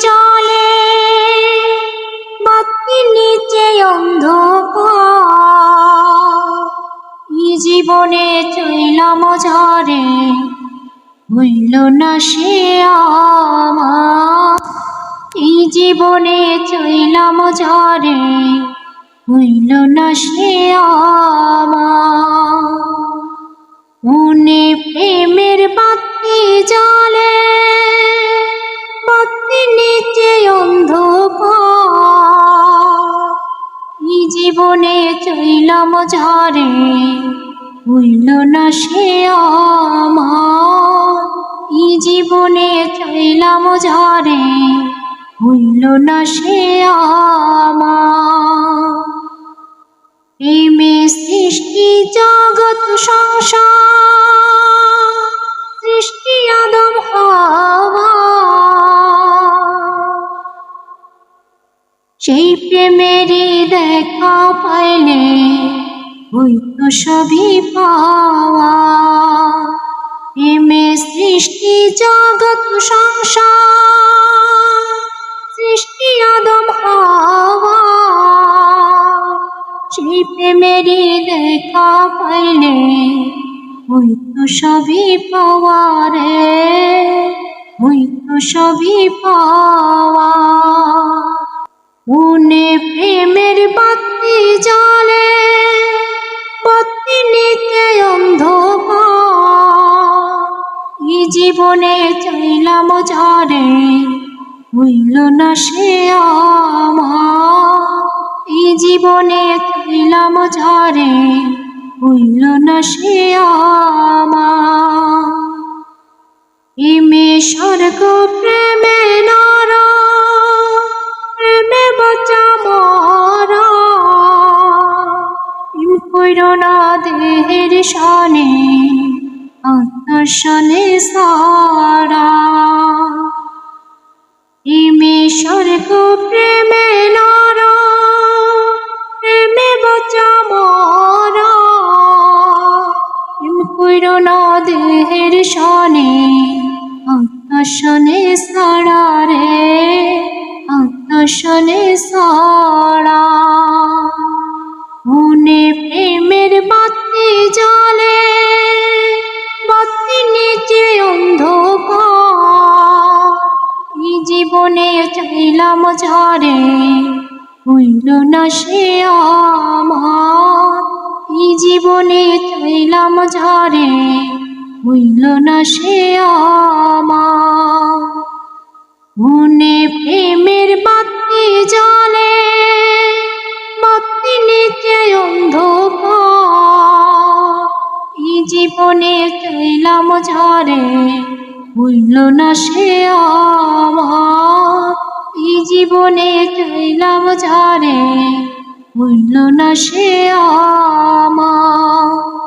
জলে বাতি নিচে অন্ধকার। জীবনে চইলাম ঝরে হইল না সে এই জীবনে চইলাম ঝরে হইল না সে আমার। অন্ধকার। জীবনে চইলাম ঝরে হইল না সে আমার। জীবনে চইলাম ঝরে হইল না সে আমার। প্রেমে সৃষ্টি জগৎ সংসার সেই প্রেমেরই দেখা পাইলে হইতো সবই পাওয়া প্রেমে সৃষ্টি জগৎ সংসার সৃষ্টি আদম হাওয়া সেই প্রেমেরই দেখা পাইলে হইতো সবই পাওয়া রে হইতো সবই পাওয়া মনে প্রেমের বাতি জলে বাতি নিতে অন্ধকার। এই জীবনে চাইলাম ঝরে হইল না সে আমার। এই জীবনে চাইলাম ঝরে হইল না সে আমার। প্রেমে স্বর্গ প্রেমে নর কইর না দেহের সনে আত্মার সনে সারা প্রেমে স্বর্গ প্রেমে নর, প্রেমে বাঁচা মরা। প্রেম কইর না দেহের সনে আত্মসনে সারা রে আত্মসনে সারা। বাতি জলে বাতি নিচে অন্ধকার। এই জীবনে চাইলাম ঝরে হইল না সে আমার। এই জীবনে চাইলাম ঝরে হইল না সে আমার। মনে প্রেমের বাতি জলে বাতি নিচে এই জীবনে চাইলাম ঝরে হইল না সে আমার। এই জীবনে চাইলাম ঝরে হইল না সে আমার।